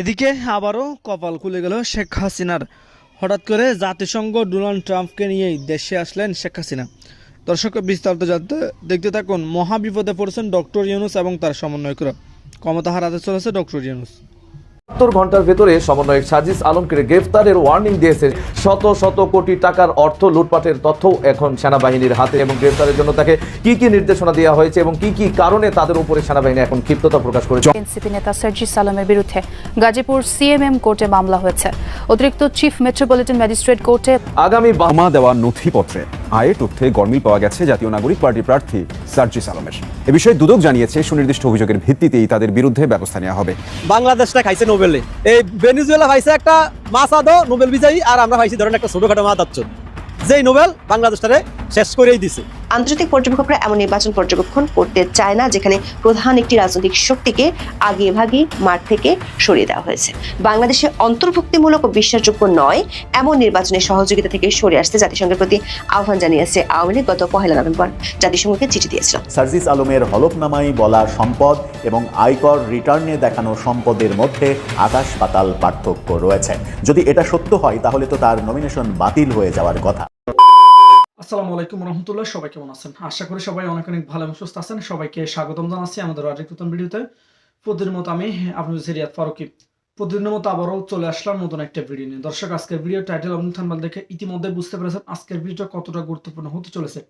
এদিকে আবারও কপাল খুলে গেল শেখ হাসিনার। হঠাৎ করে জাতিসংঘ ডোনাল্ড ট্রাম্পকে নিয়েই দেশে আসলেন শেখ হাসিনা। দর্শক বিস্তারিত জানতে দেখতে থাকুন, মহাবিপদে পড়েছেন ডক্টর ইউনুস এবং তার সমন্বয়করা। ক্ষমতা হারাতে চলেছে ডক্টর ইউনুস। সত্তর ঘণ্টার ভেতরে সমন্বয়ক সাজিস আলমকে গ্রেফতারের ওয়ার্নিং দিয়েছে। শত শত কোটি টাকার অর্থ লুটপাটের তথ্য এখন সেনাবাহিনীর হাতে এবং গ্রেফতারের জন্য তাকে কি কি নির্দেশনা দেওয়া হয়েছে এবং কি কি কারণে তাদের উপরে সেনাবাহিনী এখন ক্ষিপ্ততা প্রকাশ করেছে? এনসিপি নেতা সার্জি সালামের বিরুদ্ধে গাজীপুর সিএমএম কোর্টে মামলা হয়েছে। অতিরিক্ত চিফ মেট্রোপলিটন ম্যাজিস্ট্রেট কোর্টে আগামী বা- জমা দেওয়া নথিপত্রে আয়ের তথ্যে গরমিল পাওয়া গেছে জাতীয় নাগরিক পার্টি প্রার্থী সার্জিস আলমের। এ বিষয়ে দুদক জানিয়েছে সুনির্দিষ্ট অভিযোগের ভিত্তিতেই তাদের বিরুদ্ধে ব্যবস্থা নেওয়া হবে। বাংলাদেশটা খাইছে নোবেলে। এই ভেনিজুয়েলা পাইছে একটা মাসাদো নোবেল বিজয়ী, আর আমরা পাইছি ধরেন একটা ছোটখাটো মাতাচ্ছ যেই নোবেল বাংলাদেশটারে শেষ করেই দিছে। আন্তর্জাতিক পর্যবেক্ষকরা এমন নির্বাচন পর্যবেক্ষণ করতে চায় না, যেখানে প্রধান একটি রাজনৈতিক শক্তিকে আগে ভাগে মাঠ থেকে সরিয়ে দেওয়া হয়েছে। বাংলাদেশে অন্তর্ভুক্তিমূলক ও বিশ্বাসযোগ্য নয়, এমন নির্বাচনের সহযোগিতা থেকে সরে আসতে জাতিসংঘের প্রতি আহ্বান জানিয়েছে আওয়ামী লীগ গত পহেলা নভেম্বর। জাতিসংঘকে চিঠি দিয়েছিল। সার্জিস আলমের হলফনামায় বলা সম্পদ এবং আয়কর রিটার্নে দেখানো সম্পদের মধ্যে আকাশ পাতাল পার্থক্য রয়েছে। যদি এটা সত্য হয়, তাহলে তো তার নমিনেশন বাতিল হয়ে যাওয়ার কথা। আসসালামু আলাইকুম রহমতুল্লাহ, সবাই কেমন আছেন? আশা করি সবাই অনেক অনেক ভালো এবং সুস্থ আছেন। সবাইকে স্বাগতম জানাচ্ছি আমাদের আরেক নতুন ভিডিওতে। প্রতিদিনের মতো আমি আপনাদের সিরিয়াত ফারুকি। প্রতিদিনের মতো আবারও চলে আসলাম নতুন একটা ভিডিও নিয়ে। দর্শক, আজকের ভিডিও টাইটেল এবং থাম্বনেল দেখে ইতিমধ্যে বুঝতে পেরেছেন আজকের ভিডিওটা কতটা গুরুত্বপূর্ণ হতে চলেছে।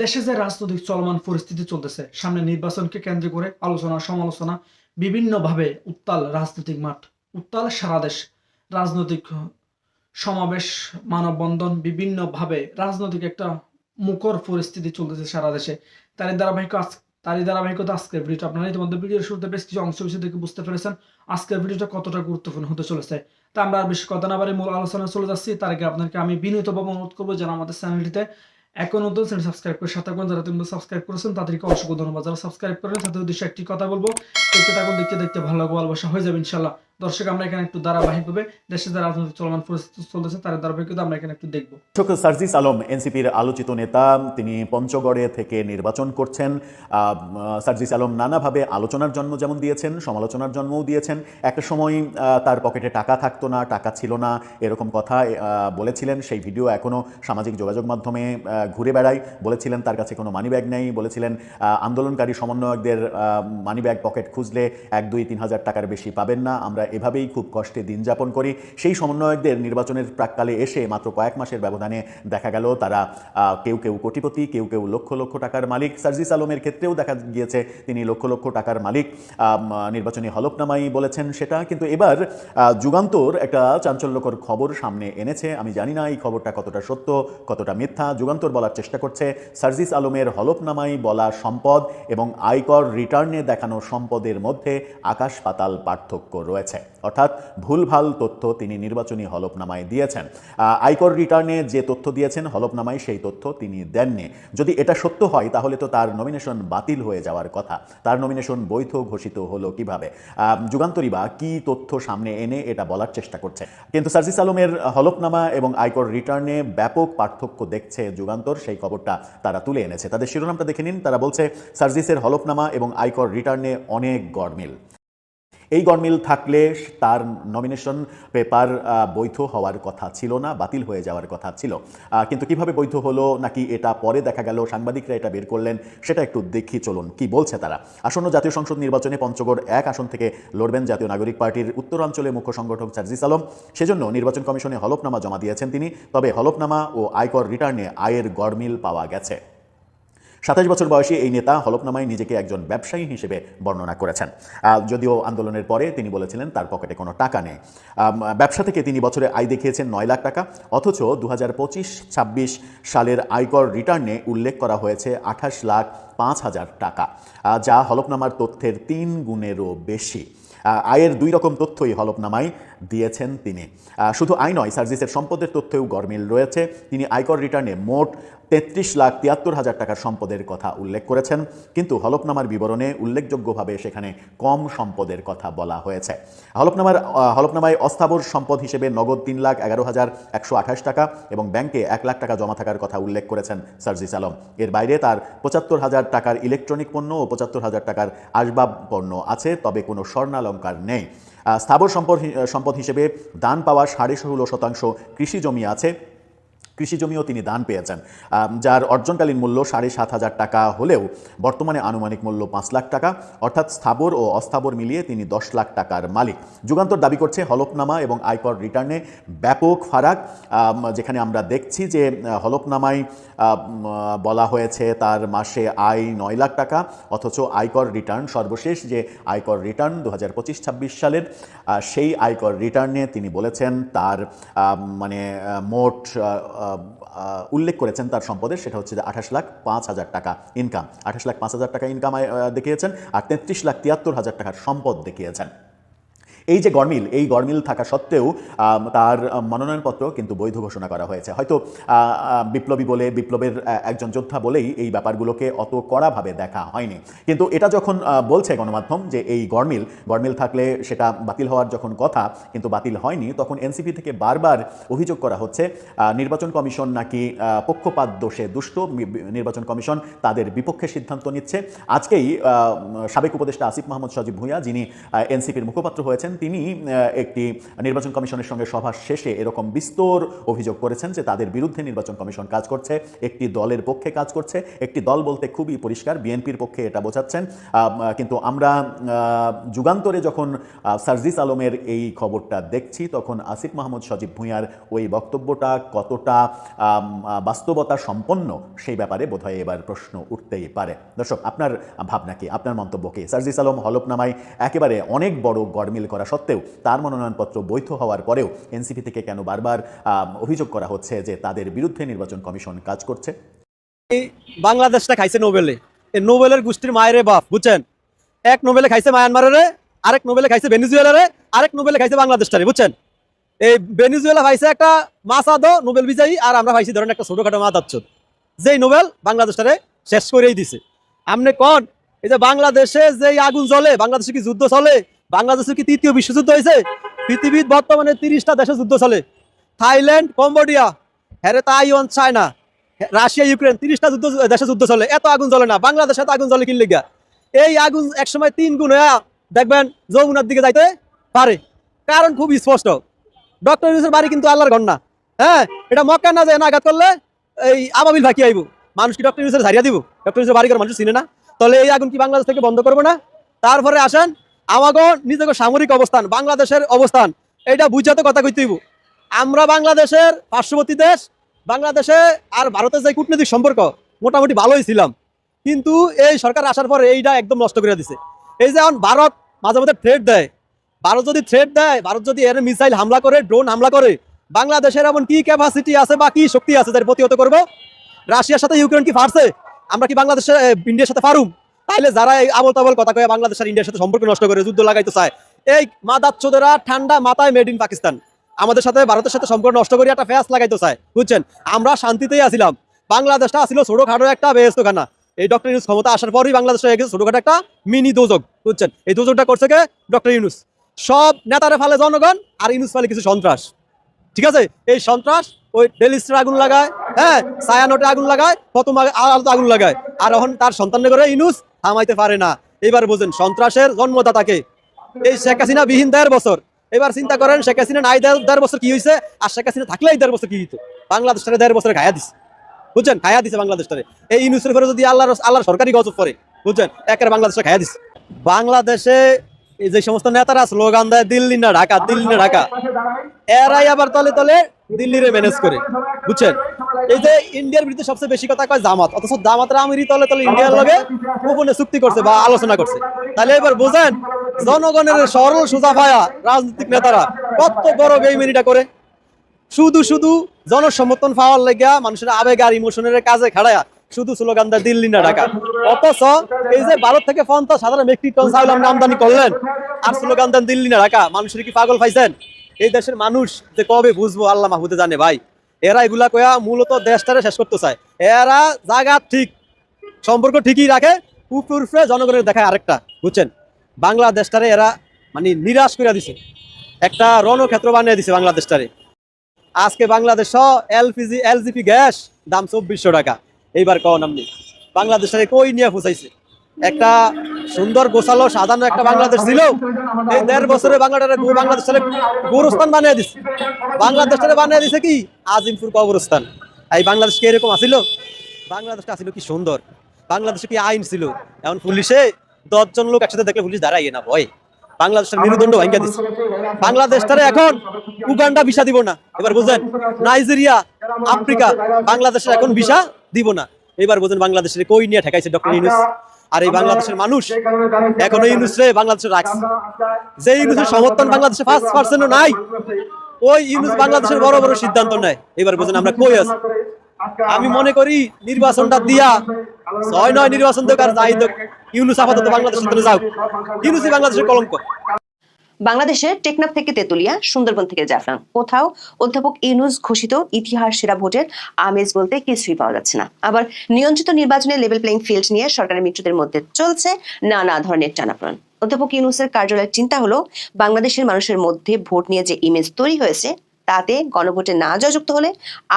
দেশে যে রাজনৈতিক চলমান পরিস্থিতি চলতেছে, সামনে নির্বাচনকে কেন্দ্র করে আলোচনা, সমালোচনা, বিভিন্নভাবে উত্তাল রাজনৈতিক মাঠ, উত্তাল সারা দেশ রাজনৈতিক সমাবেশ, মানববন্ধন বিভিন্নভাবে রাজনৈতিক একটা মুখর পরিস্থিতি চলতেছে সারা দেশে। তারই ধারাবাহিক তারই ধারাবাহিকতা আজকের ভিডিওটা আপনারা ইতিমধ্যে ভিডিওর শুরুতে বেশ কিছু অংশ বিষয় থেকে বুঝতে পেরেছেন আজকের ভিডিওটা কতটা গুরুত্বপূর্ণ হতে চলেছে। তা আমরা আর বেশি কথা না বাড়ি মূল আলোচনায় চলে যাচ্ছি। তার আগে আপনাকে আমি বিনীতভাবে অনুরোধ করব যেন আমাদের চ্যানেলটিতে এখন নতুন চ্যানেল সাবস্ক্রাইব করে সাথে যারা তুমি সাবস্ক্রাইব করেছেন, তাদেরকে অসংখ্য ধন্যবাদ। যারা সাবস্ক্রাইব করেন তাদের উদ্দেশ্যে একটি কথা বলব। দেখতে থাকুন, দেখতে দেখতে ভালো লাগবে, ভালোবাসা হয়ে যাবে ইনশাল্লাহ দর্শক, আমরা এখানে একটু ধারাবাহিকভাবে দেশে যে রাজনৈতিক চলমান পরিস্থিতি চলতেছে, তার ধারাবাহিকতা আমরা এখানে একটু দেখব। দর্শক, সার্জিস আলম, এনসিপির আলোচিত নেতা, তিনি পঞ্চগড়ে থেকে নির্বাচন করছেন। সার্জিস আলম নানাভাবে আলোচনার জন্ম যেমন দিয়েছেন, সমালোচনার জন্মও দিয়েছেন। একটা সময় তার পকেটে টাকা থাকতো না, টাকা ছিল না, এরকম কথা বলেছিলেন। সেই ভিডিও এখনও সামাজিক যোগাযোগ মাধ্যমে ঘুরে বেড়ায়। বলেছিলেন, তার কাছে কোনো মানি ব্যাগ নেই। বলেছিলেন আন্দোলনকারী সমন্বয়কদের মানি ব্যাগ পকেট খুঁজলে এক, দুই, তিন হাজার টাকার বেশি পাবেন না। আমরা এভাবেই খুব কষ্টে দিন যাপন করি। সেই সমন্বয়কদের নির্বাচনের প্রাককালে এসে মাত্র কয়েক মাসের ব্যবধানে দেখা গেল তারা কেউ কেউ কোটিপতি, কেউ কেউ লক্ষ লক্ষ টাকার মালিক। সার্জিস আলমের ক্ষেত্রেও দেখা গিয়েছে তিনি লক্ষ লক্ষ টাকার মালিক। নির্বাচনী হলফনামাই বলেছেন সেটা। কিন্তু এবার যুগান্তর একটা চাঞ্চল্যকর খবর সামনে এনেছে। আমি জানি না এই খবরটা কতটা সত্য, কতটা মিথ্যা। যুগান্তর বলার চেষ্টা করছে সার্জিস আলমের হলফনামাই বলা সম্পদ এবং আয়কর রিটার্নে দেখানো সম্পদের মধ্যে আকাশ পাতাল পার্থক্য রয়েছে। অর্থাৎ ভুলভাল তথ্য তিনি নির্বাচনী হলফনামায় দিয়েছেন। আয়কর রিটার্নে যে তথ্য দিয়েছেন, হলফনামায় সেই তথ্য তিনি দেননি। যদি এটা সত্য হয়, তাহলে তো তার নমিনেশন বাতিল হয়ে যাওয়ার কথা। তার নমিনেশন বৈধ ঘোষিত হলো কীভাবে? যুগান্তরী বা কি তথ্য সামনে এনে এটা বলার চেষ্টা করছে? কিন্তু সার্জিস আলমের হলফনামা এবং আয়কর রিটার্নে ব্যাপক পার্থক্য দেখছে যুগান্তর, সেই খবরটা তারা তুলে এনেছে। তাদের শিরোনামটা দেখে নিন। তারা বলছে, সার্জিসের হলফনামা এবং আয়কর রিটার্নে অনেক গড়মিল। এই গরমিল থাকলে তার নমিনেশন পেপার বৈধ হওয়ার কথা ছিল না, বাতিল হয়ে যাওয়ার কথা ছিল। কিন্তু কীভাবে বৈধ হলো, নাকি এটা পরে দেখা গেল, সাংবাদিকরা এটা বের করলেন, সেটা একটু দেখি, চলুন কি বলছে তারা। আসন্ন জাতীয় সংসদ নির্বাচনে পঞ্চগড় এক আসন থেকে লড়বেন জাতীয় নাগরিক পার্টির উত্তরাঞ্চলে মুখ্য সংগঠক সার্জিস আলম। সেজন্য নির্বাচন কমিশনে হলফনামা জমা দিয়েছেন তিনি। তবে হলফনামা ও আয়কর রিটার্নে আয়ের গরমিল পাওয়া গেছে। সাতাশ বছর বয়সী এই নেতা হলফনামায় নিজেকে একজন ব্যবসায়ী হিসেবে বর্ণনা করেছেন। যদিও আন্দোলনের পরে তিনি বলেছিলেন তার পকেটে কোনো টাকা নেই। ব্যবসা থেকে তিনি বছরে আয় দেখিয়েছেন নয় লাখ টাকা, অথচ দু হাজার সালের আয়কর রিটার্নে উল্লেখ করা হয়েছে আঠাশ লাখ পাঁচ হাজার টাকা যা হলফনামার তথ্যের তিন গুণেরও বেশি। আয়ের দুই রকম তথ্যই হলফনামায় দিয়েছেন তিনি। শুধু আয় নয়, সার্জিসের সম্পদের তথ্যেও গরমিল রয়েছে। তিনি আয়কর রিটার্নে মোট তেত্রিশ লাখ তিয়াত্তর হাজার টাকার সম্পদের কথা উল্লেখ করেছেন, কিন্তু হলফনামার বিবরণে উল্লেখযোগ্যভাবে সেখানে কম সম্পদের কথা বলা হয়েছে। হলফনামার হলফনামায় অস্থাবর সম্পদ হিসেবে নগদ তিন লাখ এগারো হাজার একশো আঠাশ টাকা এবং ব্যাংকে এক লাখ টাকা জমা থাকার কথা উল্লেখ করেছেন সার্জিস আলম। এর বাইরে তার পঁচাত্তর হাজার টাকার ইলেকট্রনিক পণ্য ও পঁচাত্তর হাজার টাকার আসবাব পণ্য আছে, তবে কোনো স্বর্ণালঙ্কার নেই। স্থাবর সম্পদ সম্পদ হিসেবে দান পাওয়া সাড়ে ষোলো শতাংশ কৃষি জমি আছে কৃষি জমিও তিনি দান পেয়েছেন। যার অর্জনকালীন মূল্য সাড়ে সাত হাজার টাকা হলেও বর্তমানে আনুমানিক মূল্য পাঁচ লাখ টাকা, অর্থাৎ স্থাবর ও অস্থাবর মিলিয়ে তিনি দশ লাখ টাকার মালিক। যুগান্তর দাবি করছে হলফনামা এবং আয়কর রিটার্নে ব্যাপক ফারাক। যেখানে আমরা দেখছি যে হলফনামায় বলা হয়েছে তার মাসে আয় নয় লাখ টাকা, অথচ আয়কর রিটার্ন সর্বশেষ যে আয়কর রিটার্ন দু হাজার পঁচিশ ছাব্বিশ সালের সেই আয়কর রিটার্নে তিনি বলেছেন তার মানে মোট উল্লেখ করেছেন তার সম্পদের, সেটা হচ্ছে যে আঠাশ লাখ পাঁচ হাজার টাকা ইনকাম আঠাশ লাখ পাঁচ হাজার টাকা ইনকাম দেখিয়েছেন, আর তেত্রিশ লাখ তিয়াত্তর হাজার টাকার সম্পদ দেখিয়েছেন। এই যে গরমিল, এই গরমিল থাকা সত্ত্বেও তার মনোনয়নপত্র কিন্তু বৈধ ঘোষণা করা হয়েছে। হয়তো বিপ্লবী বলে, বিপ্লবের একজন যোদ্ধা বলেই এই ব্যাপারগুলোকে অত কড়াভাবে দেখা হয়নি। কিন্তু এটা যখন বলছে গণমাধ্যম যে এই গরমিল গরমিল থাকলে সেটা বাতিল হওয়ার যখন কথা, কিন্তু বাতিল হয়নি, তখন এনসিপি থেকে বারবার অভিযোগ করা হচ্ছে নির্বাচন কমিশন নাকি পক্ষপাত দোষে দুষ্ট নির্বাচন কমিশন তাদের বিপক্ষে সিদ্ধান্ত নিচ্ছে। আজকেই সাবেক উপদেষ্টা আসিফ মাহমুদ সজীব ভূঁইয়া যিনি এনসিপির মুখপাত্র হয়েছেন তিনি একটি নির্বাচন কমিশনের সঙ্গে সভা শেষে এরকম বিস্তর অভিযোগ করেছেন যে তাদের বিরুদ্ধে নির্বাচন কমিশন কাজ করছে, একটি দলের পক্ষে কাজ করছে, একটি দল বলতে খুবই পরিষ্কার, বিএনপির পক্ষে এটা বোঝাচ্ছেন। কিন্তু আমরা যুগান্তরে যখন সার্জিস আলমের এই খবরটা দেখছি, তখন আসিফ মাহমুদ, সজীব ভূঁইয়ার ওই বক্তব্যটা কতটা বাস্তবতা সম্পন্ন সেই ব্যাপারে বোধহয় এবার প্রশ্ন উঠতেই পারে। দর্শক, আপনার ভাবনা কি? আপনার মন্তব্য কি? সার্জিস আলম হলফনামায় একেবারে অনেক বড় গড়মিল করা সত্ত্বেও তার মনোনয়নপত্র বৈধ হওয়ার পরেও এনসিপি থেকে কেন বারবার অভিযোগ করা হচ্ছে যে তাদের বিরুদ্ধে নির্বাচন কমিশন কাজ করছে? এই বাংলাদেশটা খাইছে নোবেলে। এই নোবেলের গোষ্ঠীর মায়েরে বাপ, বুঝছেন? এক নোবেলে খাইছে মায়ানমারেরে, আরেক নোবেলে খাইছে ভেনিজুয়েলারে, আরেক নোবেলে খাইছে বাংলাদেশটারে, বুঝছেন? এই ভেনিজুয়েলা পাইছে একটা মাসাদো নোবেল বিজয়ী, আর আমরা পাইছি ধরেন একটা ছোটখাটো মাদাচ্ছ যেই নোবেল বাংলাদেশটারে শেষ করেই দিছে। আমনে কন? এই যে বাংলাদেশে যেই আগুন জ্বলে, বাংলাদেশে কি যুদ্ধ চলে? বাংলাদেশে কি তৃতীয় বিশ্বযুদ্ধ হয়েছে? পৃথিবীর বর্তমানে তিরিশটা দেশে যুদ্ধ চলে। থাইল্যান্ড, কম্বোডিয়া হ্যারে তাইওয়ান, চায়না, রাশিয়া, ইউক্রেন, তিরিশটা যুদ্ধ দেশে যুদ্ধ চলে। এত আগুন জ্বলে না। বাংলাদেশে এত আগুন জ্বলে গিয়া? এই আগুন একসময় তিন গুণ হয়ে দেখবেন, যমুনার দিকে যাইতে পারে। কারণ খুব স্পষ্ট। ডক্টর ইউনুসের বাড়ি কিন্তু আল্লাহর ঘর না। হ্যাঁ এটা মক্কা না যায় না আঘাত করলে এই আবাবিল ফাঁকি আইব। মানুষ কি ডক্টর ইউনুসের ঝাড়িয়া দিব? ডক্টর ইউনুসের বাড়ি ঘর মানুষ চিনে না? তাহলে এই আগুন কি বাংলাদেশ থেকে বন্ধ করব না? তারপরে আসেন আমাগো নিজেকে সামরিক অবস্থান, বাংলাদেশের অবস্থান এটা বুঝাতে কথা কইতে হইব। আমরা বাংলাদেশের পার্শ্ববর্তী দেশ, বাংলাদেশে আর ভারতের যে কূটনৈতিক সম্পর্ক, মোটামুটি ভালোই ছিলাম। কিন্তু এই সরকার আসার পরে এইটা একদম নষ্ট করে দিছে। এই যে এখন ভারত মাঝে মাঝে থ্রেড দেয়। ভারত যদি থ্রেড দেয়, ভারত যদি এর মিসাইল হামলা করে ড্রোন হামলা করে, বাংলাদেশের এমন কি ক্যাপাসিটি আছে বা কি শক্তি আছে যার প্রতিহত করব? রাশিয়ার সাথে ইউক্রেন কি পারছে আমরা কি বাংলাদেশে ইন্ডিয়ার সাথে পারুম তাইলে যারা এই আবল তাবল কথা কয়ে বাংলাদেশ আর ইন্ডিয়ার সাথে সম্পর্ক নষ্ট করে যুদ্ধ লাগাইতে চায়, এই মাদাচ্ছদেরা ঠান্ডা মাথায় মেড ইন পাকিস্তান আমাদের সাথে, ভারতের সাথে সম্পর্ক নষ্ট করে একটা ফ্যাস লাগাইতে চায়, বুঝছেন? আমরা শান্তিতেই আছিলাম বাংলাদেশটা আসছিল ছোটখাটো একটা বেহস্তখানা। এই ডক্টর ইউনুস ক্ষমতা আসার পরই বাংলাদেশ হয়ে গেছে ছোটখাটো একটা মিনি দোজক বুঝছেন? এই দোজকটা করছে কে? ডক্টর ইউনুস সব নেতারে ফালে জনগণ আর ইউনুস ফালে কিছু সন্ত্রাস। ঠিক আছে? এই সন্ত্রাস ওই ডেলিস্টার আগুন লাগায় হ্যাঁ সায়ানোটে আগুন লাগায়, প্রথম আলাদা আগুন লাগায়। আর এখন তার সন্তানের ইনুস থামাইতে পারে না। এবার বোঝেন, সন্ত্রাসের জন্মদাতাকে। এই শেখ হাসিনা বিহীন দেড় বছর। এবার চিন্তা করেন, শেখ হাসিনা নাই দেড় বছর কি হয়েছে আর শেখ হাসিনা থাকলে এই দেড় বছর কি হইতো? বাংলাদেশটারে দেড় বছরে গায়া দিছে। বুঝছেন? খায়া দিছে বাংলাদেশটারে। এই ইনুসের ফেরে যদি আল্লাহর আল্লাহর সরকারি গজব করে বুঝছেন? একের বাংলাদেশে খায়া দিছে। বাংলাদেশে এই যে সমস্ত নেতারা স্লোগান দেয়, দিল্লি না ঢাকা, দিল্লি না ঢাকা। এরাই আবার তলে তলে দিল্লিরে ম্যানেজ করে, বুঝছেন? এই যে ইন্ডিয়ার বিরুদ্ধে সবচেয়ে বেশি কথা কয় জামাত, অথচ জামাতরা আমিরই তলে তলে ইন্ডিয়ার লগে গোপনে চুক্তি করছে বা আলোচনা করছে। তাহলে এবার বুঝেন, জনগণের সরল সোজা ভায়া রাজনৈতিক নেতারা কত বড় বেইমেনিটা করে। শুধু শুধু জনসমর্থন পাওয়ার লেগা মানুষের আবেগ আর ইমোশনের কাজে খাড়ায়া শুধু স্লোগান দেয় দিল্লি না ঢাকা। অথচ এই যে ভারত থেকে পঞ্চাশ হাজার মেট্রিক টন চাউল আপনি আমদানি করলেন, আর স্লোগান দেন দিল্লি না ঢাকা, মানুষের কি পাগল পাইছেন? এই দেশের মানুষ যে কবে বুঝব, আল্লাহ মাহবুদে জানে ভাই। এরা এগুলা কয়া মূলত দেশটারে শেষ করতে চায়। এরা জায়গা ঠিক, সম্পর্ক ঠিকই রাখে উপরে জনগণের দেখায় আরেকটা, বুঝছেন? বাংলাদেশটারে এরা মানে নিরাশ করে দিছে। একটা রণক্ষেত্র বানিয়ে দিছে বাংলাদেশটারে। আজকে বাংলাদেশ এলপিজি এলজিপি গ্যাস, দাম চব্বিশশো টাকা। এইবার কন আপনি বাংলাদেশটারে কই নিয়ে ফুসাইছে। একটা সুন্দর গোছালো সাধারণ একটা বাংলাদেশ ছিল এই দেড় বছরে বাংলাদেশে বাংলাদেশটারে গোরস্থান বানিয়ে দিছে। বাংলাদেশটারে বানিয়ে দিছে কি? আজিমপুর কবরস্থান। এই বাংলাদেশ কি এরকম আসিল? বাংলাদেশটা আসিল কি সুন্দর? বাংলাদেশে কি আইন ছিল? এখন পুলিশে দশজন লোক একসাথে দেখলে পুলিশ দাঁড়াইয়ে না ভয়। বাংলাদেশের মেরুদণ্ড ভাঙ্গা দিচ্ছে বাংলাদেশটারে এখন উগান্ডা ভিসা দিব না। এবার বুঝলেন, নাইজেরিয়া, আফ্রিকা, বাংলাদেশের এখন ভিসা দিব না। এবার বুঝলেন বাংলাদেশের কই নিয়ে ঠেকাইছে ডক্টর ইউনুস? আর এই বাংলাদেশের মানুষ এখনও ইউনুস রে বাংলাদেশে রাখছে যে ইউনুসের সমর্থন বাংলাদেশে ফার্স্ট পার্সেন্টও নাই ওই ইউনুস বাংলাদেশের বড় বড় সিদ্ধান্ত নেয়। এবার বুঝেন আমরা কই আছি। আমি মনে করি নির্বাচনটা দিয়া ছয় নয় নির্বাচন দেখ আর যাই দেখ ইউনুস আপাতত বাংলাদেশের জন্য যাও। ইউনুসই বাংলাদেশের কলঙ্ক। বাংলাদেশের টেকনাফ থেকে তেতুলিয়া, সুন্দরবন থেকে জাফরান। কোথাও অধ্যাপক ইউনুস ঘোষিত ইতিহাস সেরা ভোটের আমেজ বলতে কিছুই পাওয়া যাচ্ছে না। আবার নিয়ন্ত্রিত নির্বাচনে লেভেল প্লেইং ফিল্ড নিয়ে সরকারের মিত্রদের মধ্যে চলছে নানা ধরনের টানাপ্রাণ অধ্যাপক ইউনুসের কার্যালয়ের চিন্তা হলো, বাংলাদেশের মানুষের মধ্যে ভোট নিয়ে যে ইমেজ তৈরি হয়েছে তাতে গণভোটে না জয়যুক্ত হলে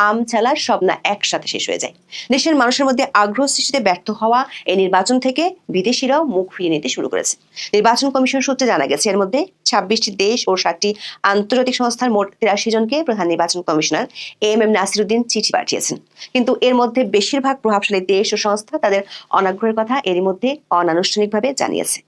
আম ছালার না একসাথে শেষ হয়ে যায়। দেশের মানুষের মধ্যে আগ্রহ সৃষ্টিতে ব্যর্থ হওয়া এই নির্বাচন থেকে বিদেশিরাও মুখ ফিরিয়ে নিতে শুরু করেছে। নির্বাচন কমিশন সূত্রে জানা গেছে, এর মধ্যে ছাব্বিশটি দেশ ও ষাটটি আন্তর্জাতিক সংস্থার মোট তিরাশি জনকে প্রধান নির্বাচন কমিশনার এম এম নাসিরুদ্দিন চিঠি পাঠিয়েছেন। কিন্তু এর মধ্যে বেশিরভাগ প্রভাবশালী দেশ ও সংস্থা তাদের অনাগ্রহের কথা এরই মধ্যে অনানুষ্ঠানিকভাবে জানিয়েছে।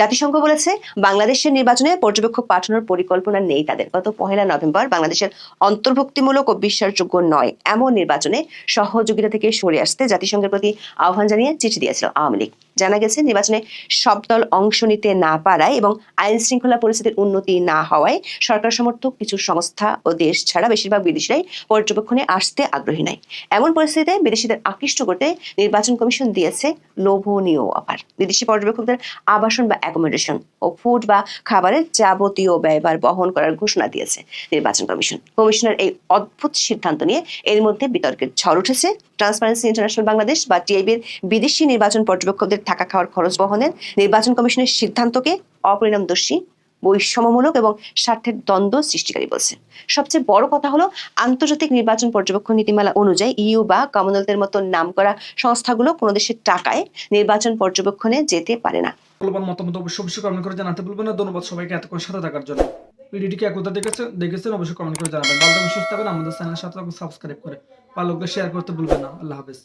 জাতিসংঘ বলেছে, বাংলাদেশের নির্বাচনে পর্যবেক্ষক পাঠানোর পরিকল্পনা নেই তাদের। গত পহেলা নভেম্বর বাংলাদেশের অন্তর্ভুক্তিমূলক ও বিশ্বাসযোগ্য নয়, এমন নির্বাচনে সহযোগিতা থেকে সরে আসতে জাতিসংঘের প্রতি আহ্বান জানিয়ে চিঠি দিয়েছিল আওয়ামী লীগ। জানা গেছে নির্বাচনে সব দল অংশ নিতে না পারায় এবং আইন শৃঙ্খলা পরিস্থিতির উন্নতি না হওয়ায় সরকার সমর্থক কিছু সংস্থা ও দেশ ছাড়া বেশিরভাগ বিদেশিরাই পর্যবেক্ষণে আসতে আগ্রহী নয়। এমন পরিস্থিতিতে বিদেশিদের আকৃষ্ট করতে নির্বাচন কমিশন দিয়েছে লোভনীয় অফার। বিদেশি পর্যবেক্ষকদের আবাসন বা অ্যাকোমোডেশন ও ফুড বা খাবারের যাবতীয় ব্যয়ভার বহন করার ঘোষণা দিয়েছে নির্বাচন কমিশন। কমিশনের এই অদ্ভুত সিদ্ধান্ত নিয়ে এর মধ্যে বিতর্কের ঝড় উঠেছে। ট্রান্সপারেন্সি ইন্টারন্যাশনাল বাংলাদেশ বা টিআইবির বিদেশি নির্বাচন পর্যবেক্ষকদের থাকা খাওয়ার খরচ বহনের নির্বাচন কমিশনের সিদ্ধান্তকে অপরিণামদর্শী, বৈষম্যমূলক এবং স্বার্থের দ্বন্দ্ব সৃষ্টিকারী বলছে। সবচেয়ে বড় কথা হলো আন্তর্জাতিক নির্বাচন পর্যবেক্ষণ নীতিমালা অনুযায়ী ইইউ বা কমনওয়েলথের মতো নামকরা সংস্থাগুলো কোনো দেশের টাকায় নির্বাচন পর্যবেক্ষণে যেতে পারে না। মতামত অবশ্যই অবশ্যই কমেন্ট করে জানাতে ভুলবেন না। ধন্যবাদ সবাইকে এতক্ষণ সাথে থাকার জন্য। ভিডিওটিকে দেখেছেন দেখেছেন অবশ্যই কমেন্ট করে জানাবেন। ভালো থাকবেন, সুস্থ থাকবেন। আমাদের চ্যানেলের সাথে সাবস্ক্রাইব করে ভালো শেয়ার করতে ভুলবেন না। আল্লাহ হাফেজ।